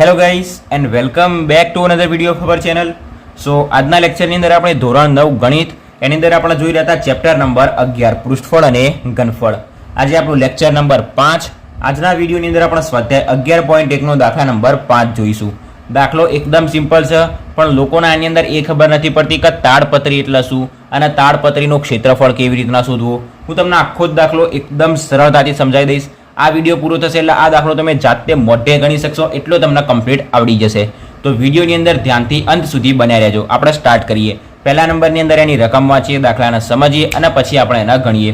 Hello guys and welcome back to another video ખબર channel so આજના લેક્ચરની અંદર આપણે ધોરણ નવ ગણિત, એની અંદર આપણે જોઈ રહ્યા હતા ચેપ્ટર નંબર અગિયાર, પૃષ્ઠફળ અને ઘનફળ. આજે આપણું લેક્ચર નંબર પાંચ. આજના વિડીયોની અંદર આપણે સ્વાધ્યાય અગિયાર પોઈન્ટ એકનો દાખલા નંબર પાંચ જોઈશું. દાખલો એકદમ સિમ્પલ છે, પણ લોકોને આની અંદર એ ખબર નથી પડતી કે તાડપત્રી એટલે શું અને તાડપત્રીનું ક્ષેત્રફળ કેવી રીતના શોધવું. હું તમને આખો જ દાખલો એકદમ સરળતાથી સમજાવી દઈશ. આ વીડિયો પૂરો થશે એટલે આ દાખલો તમે જાતે મોઢે ગણી શકશો. એટલો તમને કમ્પ્લીટ આવડી જશે. તો વિડીયોની અંદર ધ્યાનથી અંત સુધી બન્યા રહેજો. આપણે સ્ટાર્ટ કરીએ. પહેલા નંબરની અંદર એની રકમ વાંચીએ, દાખલાને સમજીએ અને પછી આપણે એના ગણીએ.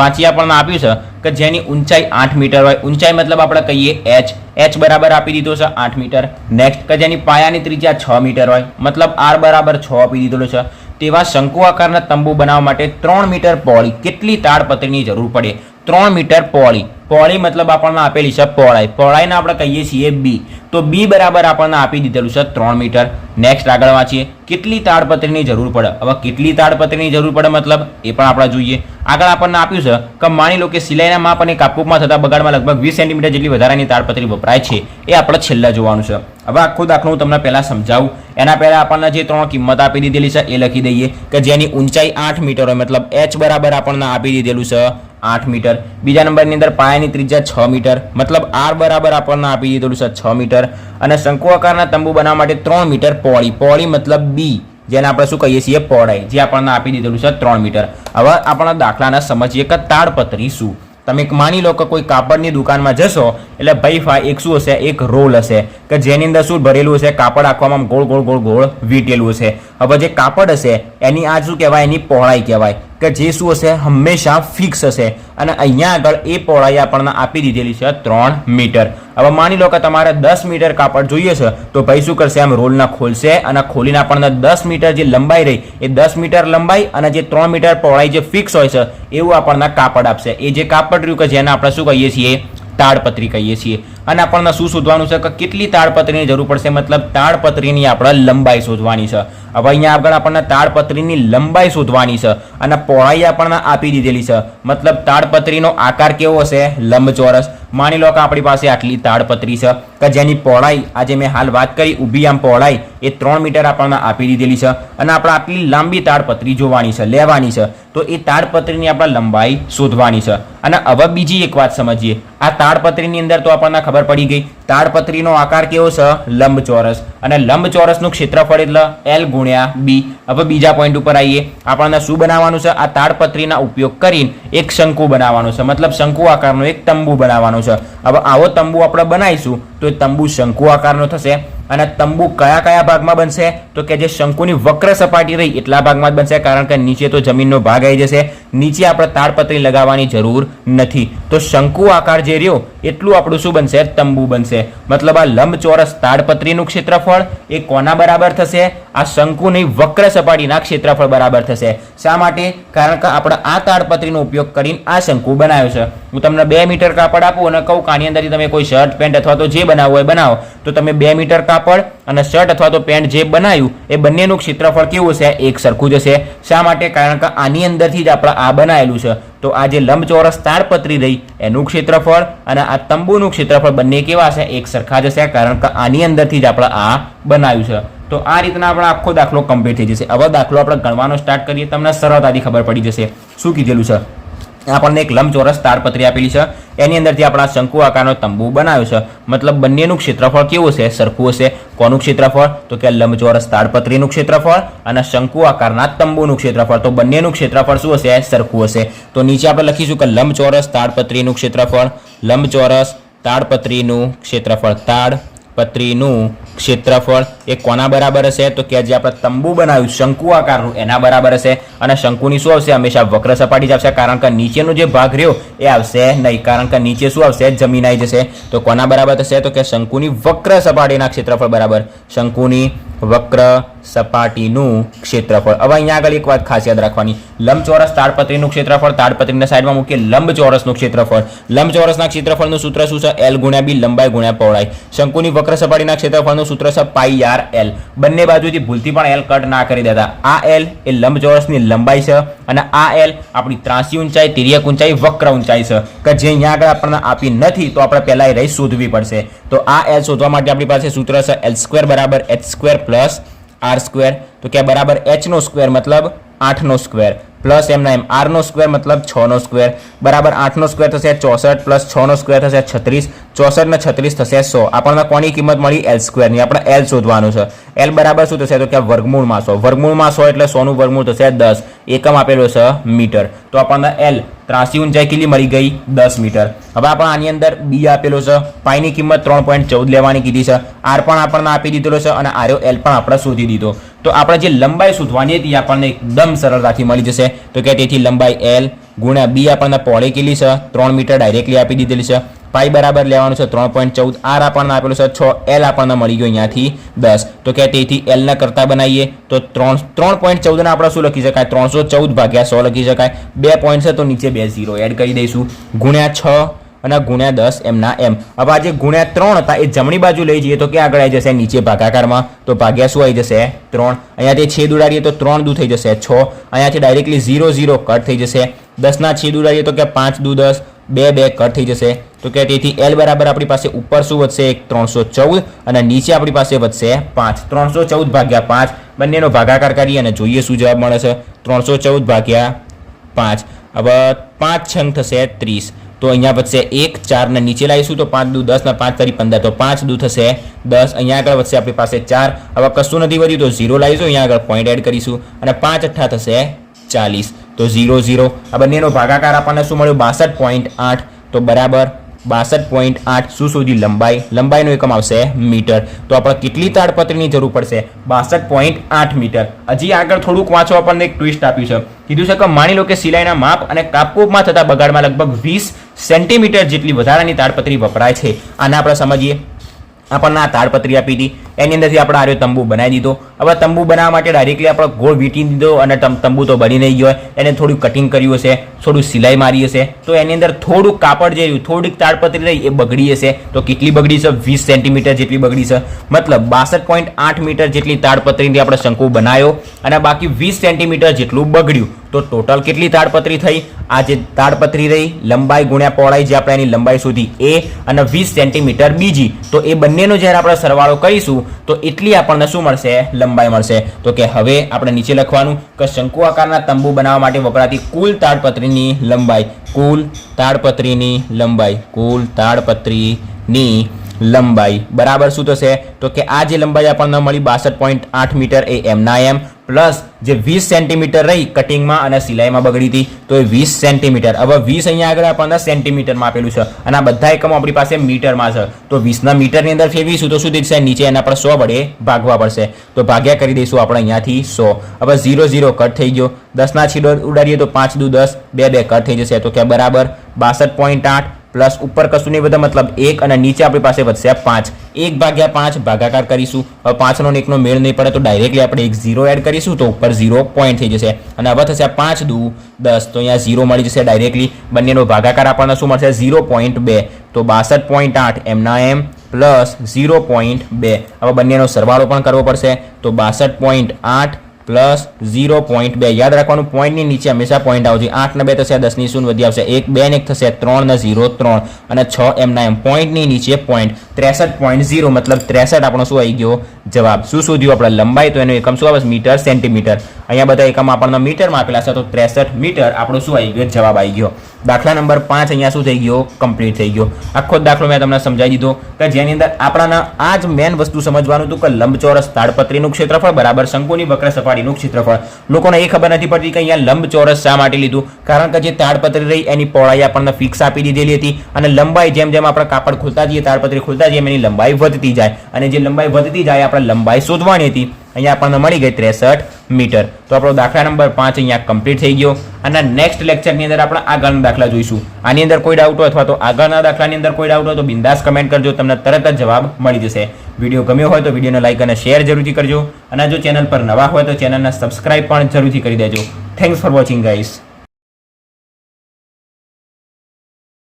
વાંચી આપણને આપ્યું છે કે જેની ઊંચાઈ આઠ મીટર હોય. ઊંચાઈ મતલબ આપણે કહીએ એચ એચ બરાબર આપી દીધો છે આઠ મીટર. નેક્સ્ટ કે જેની પાયાની ત્રિજ્યા છ મીટર હોય. મતલબ આર બરાબર છ આપી દીધેલો છે. તેવા શંકુ આકારના તંબુ બનાવવા માટે ત્રણ મીટર પહોળી કેટલી તાડપત્રીની જરૂર પડે? ત્રણ મીટર પોળી. પોળી મતલબ આપણને આપેલી છે પહોળાઈ. પહોળાઈને આપણે કહીએ છીએ બી તો બી બરાબર આપણને આપી દીધેલું છે ત્રણ મીટર. નેક્સ્ટ આગળ વાંચીએ. કેટલી તાડપત્રીની જરૂર પડે? હવે કેટલી તાડપત્રીની જરૂર પડે મતલબ એ પણ આપણે જોઈએ. આગળ આપણને આપ્યું છે કે માની લો કે સિલાઈના માપ અને કાપકૂપમાં થતા બગાડમાં લગભગ વીસ સેન્ટીમીટર જેટલી વધારાની તાડપત્રી વપરાય છે. એ આપણે છેલ્લા જોવાનું છે. હવે આખું દાખલો હું તમને પહેલાં સમજાવું. એના પહેલાં આપણને જે ત્રણ કિંમત આપી દીધેલી છે એ લખી દઈએ કે જેની ઊંચાઈ આઠ મીટર હોય. મતલબ એચ બરાબર આપણને આપી દીધેલું છે આઠ મીટર. બીજા નંબરની અંદર પાયાની ત્રિજ્યા છ મીટર. મતલબ આર બરાબર આપણને આપી દીધેલું છે છ મીટર. અને શંકુ આકારના તંબુ બનાવવા માટે ત્રણ મીટર પોળી. પોળી મતલબ બી, જેને આપણે શું કહીએ છીએ પહોળાઈ, જે આપણને આપી દીધેલું છે ત્રણ મીટર. હવે આપણા દાખલાના સમજીએ કે તાડપત્રી શું? તમે એક માની લો કે કોઈ કાપડની દુકાનમાં જશો, એટલે ભાઈ ફા, એક શું હશે? એક રોલ હશે. કે જેની અંદર શું ભરેલું હશે? કાપડ આખવામાં ગોળ ગોળ ગોળ ગોળ વીટેલું હશે. હવે જે કાપડ હશે, એની આ શું કહેવાય? એની પહોળાઈ કહેવાય. કે જે શું હશે, હંમેશા ફિક્સ હશે. અને અહીંયા આગળ એ પહોળાઈ આપણને આપી દીધેલી છે ત્રણ મીટર. હવે માની લો કે તમારે દસ મીટર કાપડ જોઈએ છે, તો ભાઈ શું કરશે? આમ રોલના ખોલશે અને ખોલીને આપણને દસ મીટર જે લંબાઈ રહી, એ દસ મીટર લંબાઈ અને જે ત્રણ મીટર પહોળાઈ જે ફિક્સ હોય છે, એવું આપણને કાપડ આપશે. એ જે કાપડ રહ્યું કે જેને આપણે શું કહીએ છીએ? તાડપત્રી કહીએ છીએ. અને આપણને શું શોધવાનું છે કે કેટલી તાડપત્રીની જરૂર પડશે? મતલબ તાડપત્રીની આપણે લંબાઈ શોધવાની છે. હવે અહીંયા આગળ આપણને તાડપત્રીની લંબાઈ શોધવાની છે અને પહોળાઈ આપણને આપી દીધેલી છે. મતલબ તાડપત્રીનો આકાર કેવો હશે? લંબચોરસ. માની લો કે આપણી પાસે આટલી તાડપત્રી છે કે જેની પહોળાઈ, આજે મેં હાલ વાત કરી, ઊભી આમ પહોળાઈ, એ ત્રણ મીટર આપણને આપી દીધેલી છે. અને આપણે આટલી લાંબી તાડપત્રી જોવાની છે, લેવાની છે. તો એ તાડપત્રીની આપણે લંબાઈ શોધવાની છે. અને હવે બીજી એક વાત સમજીએ. આ તાડપત્રીની અંદર તો આપણને ખબર પડી ગઈ, તાડપત્રીનો આકાર કેવો છે? લંબચોરસ. અને લંબચોરસનું ક્ષેત્રફળ એટલે એલ ગુણ્યા બી હવે બીજા પોઈન્ટ ઉપર આવીએ. આપણને શું બનાવવાનું છે? આ તાડપત્રીના ઉપયોગ કરીને એક શંકુ બનાવવાનું છે. મતલબ શંકુ આકારનો એક તંબુ બનાવવાનો છે. હવે આવો તંબુ આપણે બનાવીશું, તો એ તંબુ શંકુ આકારનો થશે. અને તંબુ કયા કયા ભાગમાં બનશે? તો કે જે શંકુની વક્ર સપાટી રહી એટલા ભાગમાં જ બનશે, કારણ કે નીચે તો જમીનનો ભાગ આવી જશે. નીચે આપણે તાડપત્રી લગાવવાની જરૂર નથી. તો શંકુ આકાર જે રહ્યો, એટલું આપણું શું બનશે? તંબુ બનશે. મતલબ આ લંબચોરસ તાડપત્રીનું ક્ષેત્રફળ એ કોના બરાબર થશે? આ શંકુની વક્ર સપાટીના ક્ષેત્રફળ બરાબર થશે. શા માટે? કારણ કે આપણે આ તાડપત્રીનો ઉપયોગ કરીને આ શંકુ બનાવ્યો છે. હું તમને બે મીટર કાપડ આપું અને કહું કે આની અંદરથી તમે કોઈ શર્ટ, પેન્ટ અથવા તો જે બનાવવું હોય બનાવો. તો તમે બે મીટર કાપડ અને શર્ટ અથવા તો પેન્ટ જે બનાવ્યું, એ બંનેનું ક્ષેત્રફળ કેવું હશે? એક સરખું જ હશે. શા માટે? કારણ કે આની અંદરથી જ આપણે આ બનાવેલું છે. તો આ જે લંબચોરસ તાડપત્રી રહી, એનું ક્ષેત્રફળ અને આ તંબુનું ક્ષેત્રફળ બંને કેવા છે, એક સરખા જશે કારણ કે આની અંદરથી જ આપણે આ બનાવ્યું છે. તો આ રીતના આપણે આખો દાખલો કમ્પ્લીટ થઈ જશે. હવે દાખલો આપણે ગણવાનો સ્ટાર્ટ કરીએ. તમને સરળતાથી ખબર પડી જશે શું કીધેલું છે. આપણને એક લંબચોરસ તાડપત્રી આપેલી છે. એની અંદરથી આપણા શંકુ આકારનો તંબુ બનાવ્યો છે. મતલબ બંનેનું ક્ષેત્રફળ કેવું છે સરખું હશે. કોનું ક્ષેત્રફળ? તો કે લંબચોરસ તાડપત્રીનું ક્ષેત્રફળ અને શંકુ આકારના તંબુનું ક્ષેત્રફળ. તો બંનેનું ક્ષેત્રફળ શું હશે? સરખું હશે. તો નીચે આપણે લખીશું કે લંબચોરસ તાડપત્રીનું ક્ષેત્રફળ, લંબચોરસ તાડપત્રીનું ક્ષેત્રફળ. તાડ પત્રીનું ક્ષેત્રફળ એ કોના બરાબર હશે? તો કે જે આપણે તંબુ બનાવ્યું, શંકુ આકારનું, એના બરાબર હશે. અને શંકુની શું આવશે? હંમેશા વક્ર સપાટી જ આવશે, કારણ કે નીચેનો જે ભાગ રહ્યો એ આવશે નહીં, કારણ કે નીચે શું આવશે? જમીન આવી જશે. તો કોના બરાબર થશે? તો કે શંકુની વક્ર સપાટીના ક્ષેત્રફળ બરાબર. શંકુની વક્ર સપાટીનું ક્ષેત્રફળ. હવે અહીંયા આગળ એક વાત ખાસ યાદ રાખવાની. લંબચોરસ તાડપત્રીનું ક્ષેત્રફળ તાડપત્રીના સાઈડમાં મૂકીએ. લંબચોરસનું ક્ષેત્રફળ. લંબચોરસના ક્ષેત્રફળનું સૂત્ર શું છે? એલ ગુણ્યા બી લંબાઈ ગુણ્યા પહોળાઈ. શંકુની વક્ર સપાટીના ક્ષેત્રફળનું સૂત્ર છે પાઈ આર એલ બંને બાજુથી ભૂલથી પણ એલ કટ ના કરી દેતા. આ એલ એ લંબચોરસની લંબાઈ છે અને આ એલ આપણી ત્રાસી ઊંચાઈ, તિર્યક ઊંચાઈ, વક્ર ઊંચાઈ છે. કે જે અહીંયા આગળ આપણને આપી નથી, તો આપણે પહેલાં એ રહી શોધવી પડશે. તો આ એલ શોધવા માટે આપણી પાસે સૂત્ર છે એલ સ્ક્વેર બરાબર H square plus R square. તો કે બરાબર એચનો સ્ક્વેર મતલબ આઠનો સ્ક્વેર. પ્લસ એમના એમ આરનો સ્ક્વેર મતલબ છનો સ્ક્વેર. બરાબર આઠનો સ્ક્વેર થશે ચોસઠ પ્લસ છનો સ્ક્વેર થશે છત્રીસ. ચોસઠ ને છત્રીસ થશે સો. આપણને કોની કિંમત મળી? એલ સ્ક્વેરની. આપણે એલ શોધવાનું છે. એલ બરાબર શું થશે? તો કે વર્ગમૂળમાં સો. વર્ગમૂળમાં સો એટલે સોનું વર્ગમૂળ થશે દસ. એકમ આપેલો છે મીટર. તો આપણને એલ ત્રાસી ઊંચાઈ કેટલી મળી ગઈ? દસ મીટર. હવે આપણે આની અંદર બી આપેલો છે. પાઈની કિંમત ત્રણ પોઈન્ટ ચૌદ લેવાની કીધી છે. આર પણ આપણને આપી દીધેલો છે અને આર્યો એલ પણ આપણે શોધી દીધો. તો આપણે જે લંબાઈ શોધવાની હતી આપણને એકદમ સરળતાથી મળી જશે. તો કે તેથી લંબાઈ એલ ગુણ્યા બી આપણને પોળે કેટલી છે? ત્રણ મીટર ડાયરેક્ટલી આપી દીધેલી છે. પાઈ બરાબર લેવાનું છે ત્રણ પોઈન્ટ ચૌદ, આર આપણને આપેલું છે છ, એલ આપણને મળી ગયો અહીંયાથી દસ. તો કે તેથી એલના કરતા બનાવીએ તો ત્રણ ત્રણ પોઈન્ટ ચૌદને આપણે શું લખી શકાય? ત્રણસો ચૌદ ભાગ્યા સો લખી શકાય. બે પોઈન્ટ છે તો નીચે બે ઝીરો. એડ કરી દઈશું. ગુણ્યા છ અને ગુણ્યા દસ એમના એમ. હવે આજે ગુણ્યા ત્રણ હતા, એ જમણી બાજુ લઈ જઈએ તો ક્યાં આગળ આવી જશે? નીચે ભાગાકારમાં. તો ભાગ્યા શું આવી જશે? ત્રણ. અહીંયાથી છેદ ઉડાડીએ તો ત્રણ દૂ થઈ જશે. છ. અહીંયાથી ડાયરેક્ટલી ઝીરો ઝીરો કટ થઈ જશે. દસના છેદ ઉડાડીએ તો કે પાંચ દુ દસ. બે બે કટ થઈ જશે. તો કે તેથી એલ બરાબર આપણી પાસે ઉપર શું વધશે? એક ત્રણસો ચૌદ અને નીચે આપણી પાસે વધશે પાંચ. ત્રણસો ચૌદ ભાગ્યા પાંચ. બંનેનો ભાગાકાર કરીએ અને જોઈએ શું જવાબ મળે છે. ત્રણસો ચૌદ ભાગ્યા પાંચ. હવે પાંચ છંગ થશે ત્રીસ. તો અહીંયા વધશે એક, ચારને નીચે લાવીશું તો પાંચ દુ દસ ને પાંચ તારી પંદર. તો પાંચ દુ થશે દસ. અહીંયા આગળ વધશે આપણી પાસે ચાર. હવે કશું નથી વધ્યું તો ઝીરો લાવીશું. અહીંયા આગળ પોઈન્ટ એડ કરીશું. અને પાંચ અઠ્ઠા થશે ચાલીસ. તો ઝીરો ઝીરો. આ બંનેનો ભાગાકાર આપણને શું મળ્યું? બાસઠ પોઈન્ટ આઠ. તો બરાબર બાસઠ પોઈન્ટ આઠ શું સુધી લંબાઈ. લંબાઈનો એકમ આવશે મીટર. તો આપણે કેટલી તાડપત્રીની જરૂર પડશે? બાસઠ પોઈન્ટ આઠ મીટર. હજી આગળ થોડુંક વાંચો, આપણને એક ટ્વિસ્ટ આપ્યું છે. કીધું છે કે માની લો કે સિલાઈના માપ અને કાપકૂપમાં થતા બગાડમાં લગભગ વીસ સેન્ટીમીટર જેટલી વધારાની તાડપત્રી વપરાય છે. આને આપણે સમજીએ. આપણને આ તાડપત્રી આપી હતી. એની અંદરથી આપણે આર્યો તંબુ બનાવી દીધો. હવે તંબુ બનાવવા માટે ડાયરેક્ટલી આપણે ગોળ વીટી દીધો અને તંબુ તો બની નહીં ગયો. એને થોડું કટિંગ કર્યું હશે, થોડું સિલાઈ મારી હશે. તો એની અંદર થોડુંક કાપડ જે રહ્યું, થોડીક તાડપત્રી રહી, એ બગડી હશે. તો કેટલી બગડી છે? વીસ સેન્ટીમીટર જેટલી બગડી છે. મતલબ બાસઠ પોઈન્ટ આઠ મીટર જેટલી તાડપત્રીથી આપણે શંકુ બનાવ્યો અને બાકી વીસ સેન્ટીમીટર જેટલું બગડ્યું. તો ટોટલ કેટલી તાડપત્રી થઈ? આ જે તાડપત્રી રહી, લંબાઈ ગુણ્યા પહોળાઈ જે આપણે એની લંબાઈ સુધી, એ અને વીસ સેન્ટીમીટર બીજી. તો એ બંનેનો જ્યારે આપણે સરવાળો કરીશું, તો એટલી આપણને શું મળશે? લંબાઈ મળશે. તો કે હવે આપણે નીચે લખવાનું કે શંકુ આકારના તંબુ બનાવવા માટે વપરાતી કુલ તાડપત્રીની લંબાઈ. કુલ તાડપત્રીની લંબાઈ. કુલ તાડપત્રીની લંબાઈ. બરાબર શું થશે? તો કે આ જે લંબાઈ આપણને મળી બાસઠ પોઈન્ટ આઠ મીટર એ એમના એમ. પ્લસ જે વીસ સેન્ટીમીટર રહી કટિંગમાં અને સિલાઈમાં બગડી હતી, તો એ વીસ સેન્ટીમીટર. હવે વીસ અહીંયા આગળ આપણને સેન્ટીમીટરમાં આપેલું છે અને આ બધા એકમો આપણી પાસે મીટરમાં છે. તો વીસના મીટરની અંદર ફેરવીશું તો શું થશે નીચે એના પર સો વડે ભાગવા પડશે. તો ભાગ્યા કરી દઈશું આપણે અહીંયાથી સો. હવે ઝીરો ઝીરો કટ થઈ ગયો. દસના છીડો ઉડાડીએ તો પાંચ દુ દસ, બે બે કટ થઈ જશે. તો કે બરાબર બાસઠ પોઈન્ટ આઠ પ્લસ ઉપર કશું નહીં બધા મતલબ એક અને નીચે આપણી પાસે વધશે પાંચ. એક ભાગ્યા પાંચ, ભાગાકાર કરીશું. હવે પાંચનો એકનો મેળ નહીં પડે તો ડાયરેક્ટલી આપણે એક ઝીરો એડ કરીશું તો ઉપર ઝીરો પોઈન્ટ થઈ જશે. અને હવે થશે પાંચ દુ દસ. તો અહીંયા ઝીરો મળી જશે ડાયરેક્ટલી બંનેનો ભાગાકાર આપણને શું મળશે? ઝીરો પોઈન્ટ બે. તો બાસઠ પોઈન્ટ આઠ એમના એમ પ્લસ ઝીરો પોઈન્ટ બે. હવે બંનેનો સરવાળો પણ કરવો પડશે. તો બાસઠ પોઈન્ટ આઠ પ્લસ ઝીરો પોઈન્ટ બે. યાદ રાખવાનું, પોઈન્ટની નીચે હંમેશા પોઈન્ટ આવશે આઠ ને બે થશે દસની શૂન્ય વધી આવશે. એક, બે ને એક થશે, ત્રણ ને ઝીરો ત્રણ. અને છ એમના એમ. પોઈન્ટની નીચે પોઈન્ટ. ત્રેસઠ પોઈન્ટ ઝીરો. મતલબ ત્રેસઠ આપણો શું આવી ગયો? જવાબ. શું શોધ્યું? આપણે લંબાઈ. તો એનો એકમ શું આવે? Metre, centimetre. અહીંયા બધા એકમ આપણને મીટરમાં આપેલા છે, તો ત્રેસઠ મીટર આપણો શું આવી ગયો? જવાબ આવી ગયો. દાખલા નંબર પાંચ અહીંયા શું થઈ ગયો? કમ્પ્લીટ થઈ ગયો. આખો દાખલો મેં તમને સમજાવી દીધો. કે જેની અંદર આપણાના આ જ મેન વસ્તુ સમજવાનું હતું કે લંબચોરસ તાડપત્રીનું ક્ષેત્રફળ બરાબર શંકુની વક્ર સપાટીનું ક્ષેત્રફળ. લોકોને એ ખબર નથી પડતી કે અહીંયા લંબચોરસ શા માટે લીધું? કારણ કે જે તાડપત્રી રહી, એની પહોળાઈ આપણને ફિક્સ આપી દીધેલી હતી અને લંબાઈ જેમ જેમ આપણે કાપડ ખોલતા જઈએ, તાડપત્રી ખોલતા જઈએ એની લંબાઈ વધતી જાય. અને જે લંબાઈ વધતી જાય આપણે લંબાઈ શોધવાની હતી. અહીંયા આપણને મળી ગઈ ત્રેસઠ મીટર. તો આપણો દાખલા નંબર પાંચ અહીંયા કમ્પ્લીટ થઈ ગયો. અને નેક્સ્ટ લેક્ચરની અંદર આપણે આગળના દાખલા જોઈશું. આની અંદર કોઈ ડાઉટ હોય અથવા તો આગળના દાખલાની અંદર કોઈ ડાઉટ હોય તો બિંદાસ કમેન્ટ કરજો. તમને તરત જ જવાબ મળી જશે. વીડિયો ગમ્યો હોય તો વિડીયોને લાઇક અને શેર જરૂરથી કરજો. અને જો ચેનલ પર નવા હોય તો ચેનલને સબસ્ક્રાઇબ પણ જરૂરથી કરી દેજો. Thanks for watching guys